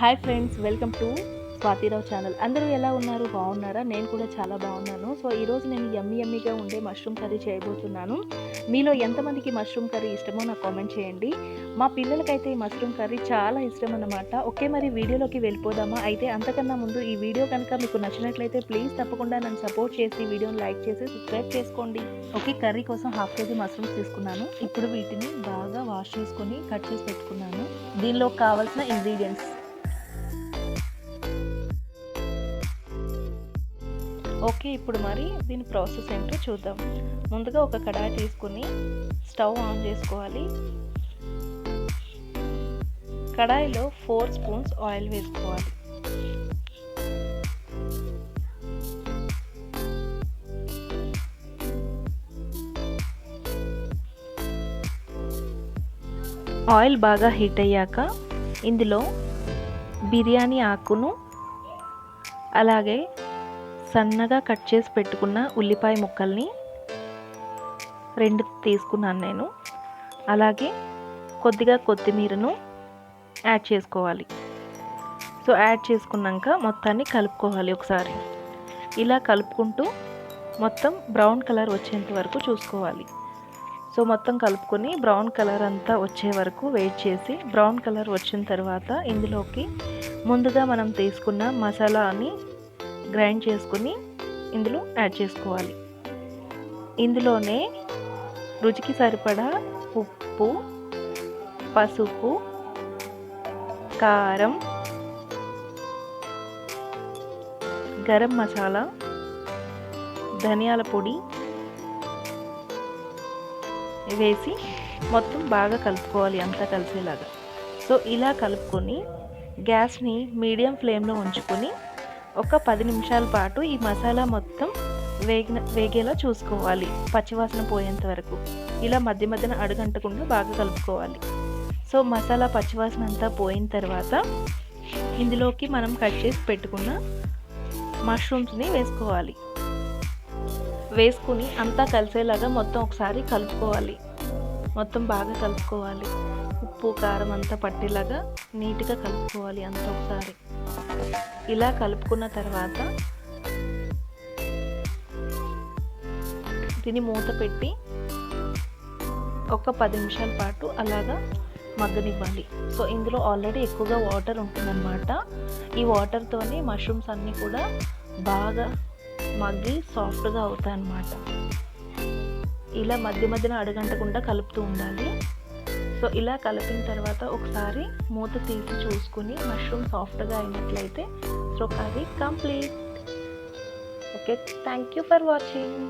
Hi friends welcome to Swathi Rao channel అందరూ ఎలా ఉన్నారు? బాగున్నారా? నేను కూడా చాలా బాగున్నాను. సో ఈరోజు నేను యమ్మీ యమ్మీగా ఉండే మష్రూమ్ కర్రీ చేయబోతున్నాను. మీలో ఎంతమందికి మష్రూమ్ కర్రీ ఇష్టమో నాకు కామెంట్ చేయండి. మా పిల్లలకైతే ఈ మష్రూమ్ కర్రీ చాలా ఇష్టం అన్నమాట. ఓకే మరి వీడియోలోకి వెళ్ళిపోదామా? అయితే అంతకన్నా ముందు ఈ వీడియో కనుక మీకు నచ్చినట్లయితే ప్లీజ్ తప్పకుండా నన్ను సపోర్ట్ చేసి వీడియోని లైక్ చేసి సబ్స్క్రైబ్ చేసుకోండి. ఓకే కర్రీ కోసం హాఫ్ కేజీ మష్రూమ్స్ తీసుకున్నాను. ఇప్పుడు వీటిని బాగా వాష్ చేసుకొని కట్ చేసి పెట్టుకున్నాను. దీనిలో కావాల్సిన ఇంగ్రీడియంట్స్ ఓకే ఇప్పుడు మరి దీని ప్రాసెస్ ఏంటో చూద్దాం. ముందుగా ఒక కడాయి తీసుకుని స్టవ్ ఆన్ చేసుకోవాలి. కడాయిలో ఫోర్ స్పూన్స్ ఆయిల్ వేసుకోవాలి. ఆయిల్ బాగా హీట్ అయ్యాక ఇందులో బిర్యానీ ఆకును అలాగే సన్నగా కట్ చేసి పెట్టుకున్న ఉల్లిపాయ ముక్కల్ని రెండు తీసుకున్నాను నేను. అలాగే కొద్దిగా కొత్తిమీరను యాడ్ చేసుకోవాలి. సో యాడ్ చేసుకున్నాక మొత్తాన్ని కలుపుకోవాలి ఒకసారి. ఇలా కలుపుకుంటూ మొత్తం బ్రౌన్ కలర్ వచ్చేంత వరకు చూసుకోవాలి. సో మొత్తం కలుపుకొని బ్రౌన్ కలర్ అంతా వచ్చే వరకు వెయిట్ చేసి బ్రౌన్ కలర్ వచ్చిన తర్వాత ఇందులోకి ముందుగా మనం తీసుకున్న మసాలాని గ్రైండ్ చేసుకుని ఇందులో యాడ్ చేసుకోవాలి. ఇందులోనే రుచికి సరిపడా ఉప్పు పసుపు కారం గరం మసాలా ధనియాల పొడి వేసి మొత్తం బాగా కలుపుకోవాలి అంతా కలిసేలాగా. సో ఇలా కలుపుకొని గ్యాస్ని మీడియం ఫ్లేమ్లో ఉంచుకొని ఒక పది నిమిషాల పాటు ఈ మసాలా మొత్తం వేగిన వేగేలా చూసుకోవాలి. పచ్చివాసన పోయేంత వరకు. ఇలా మధ్య మధ్యన అడుగంటకుండా బాగా కలుపుకోవాలి. సో మసాలా పచ్చివాసన అంతా పోయిన తర్వాత ఇందులోకి మనం కట్ చేసి పెట్టుకున్న మష్రూమ్స్ని వేసుకోవాలి. వేసుకుని అంతా కలిసేలాగా మొత్తం ఒకసారి కలుపుకోవాలి. మొత్తం బాగా కలుపుకోవాలి. ఉప్పు కారం అంతా పట్టేలాగా నీట్గా కలుపుకోవాలి అంతా ఒకసారి. ఇలా కలుపుకున్న తర్వాత దీన్ని మూత పెట్టి ఒక పది నిమిషాల పాటు అలాగా మగ్గనివ్వాలి సో ఇందులో ఆల్రెడీ ఎక్కువగా వాటర్ ఉంటుందన్నమాట. ఈ వాటర్తోనే మష్రూమ్స్ అన్నీ కూడా బాగా మగ్గి సాఫ్ట్గా అవుతాయి అన్నమాట ఇలా మధ్య మధ్యన అడగంటకుండా కలుపుతూ ఉండాలి. సో ఇలా కలిపిన తర్వాత ఒకసారి మూత తీసి చూసుకుని మష్రూమ్ సాఫ్ట్గా అయినట్లయితే సో అది complete. Okay thank you for watching.